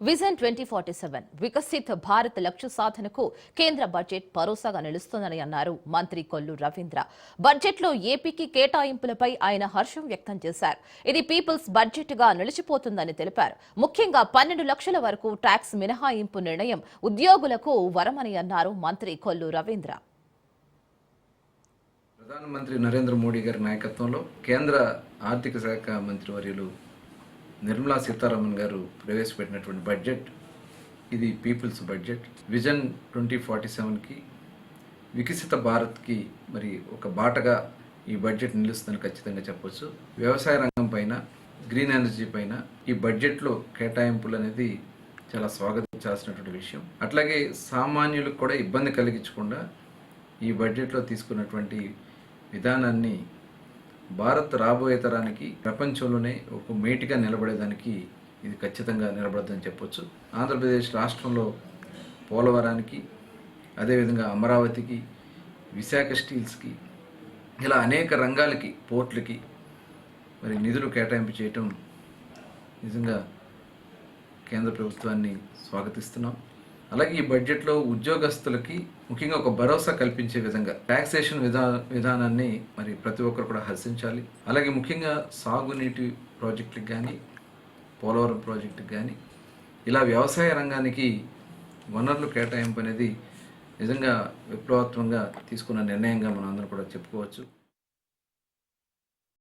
Vision twenty forty seven Viksit Bharat లక్ష్య సాధనకు కేంద్ర బడ్జెట్ భరోసాగా నిలుస్తోందని అన్నారు మంత్రి కొల్లు రవీంద్ర. బడ్జెట్లో ఏపీకి కేటాయింపులపై ఆయన హర్షం వ్యక్తం చేశారు. ఇది పీపుల్స్ బడ్జెట్గా నిలిచిపోతుందని తెలిపారు. ముఖ్యంగా పన్నెండు లక్షల వరకు ట్యాక్స్ మినహాయింపు నిర్ణయం ఉద్యోగులకు వరమని అన్నారు మంత్రి కొల్లు రవీంద్ర. ప్రధానమంత్రి నరేంద్ర మోడీ గారి నాయకత్వంలో కేంద్ర ఆర్థిక శాఖ మంత్రి వర్యులు నిర్మలా సీతారామన్ గారు ప్రవేశపెట్టినటువంటి బడ్జెట్ ఇది people's budget. Vision twenty forty సెవెన్కి వికసిత భారత్కి మరి ఒక బాటగా ఈ బడ్జెట్ నిలుస్తుందని ఖచ్చితంగా చెప్పొచ్చు. వ్యవసాయ రంగం పైన గ్రీన్ ఎనర్జీ పైన ఈ బడ్జెట్లో కేటాయింపులు అనేది చాలా స్వాగతించాల్సినటువంటి విషయం. అట్లాగే సామాన్యులకు కూడా ఇబ్బంది కలిగించకుండా ఈ బడ్జెట్లో తీసుకున్నటువంటి విధానాన్ని భారత్ రాబోయే తరానికి ప్రపంచంలోనే ఒక మేటిగా నిలబడేదానికి ఇది ఖచ్చితంగా నిలబడదని చెప్పొచ్చు. ఆంధ్రప్రదేశ్ రాష్ట్రంలో పోలవరానికి అదేవిధంగా అమరావతికి విశాఖ స్టీల్స్కి ఇలా అనేక రంగాలకి పోర్ట్లకి మరి నిధులు కేటాయింపు చేయటం నిజంగా కేంద్ర ప్రభుత్వాన్ని స్వాగతిస్తున్నాం. అలాగే ఈ బడ్జెట్లో ఉద్యోగస్తులకి ముఖ్యంగా ఒక భరోసా కల్పించే విధంగా ట్యాక్సేషన్ విధా విధానాన్ని మరి ప్రతి ఒక్కరు కూడా హర్షించాలి. అలాగే ముఖ్యంగా సాగునీటి ప్రాజెక్టులకు కానీ పోలవరం ప్రాజెక్టుకి కానీ ఇలా వ్యవసాయ రంగానికి వనరులు కేటాయింపు అనేది నిజంగా విప్లవాత్మకంగా తీసుకున్న నిర్ణయంగా మనం అందరం కూడా చెప్పుకోవచ్చు.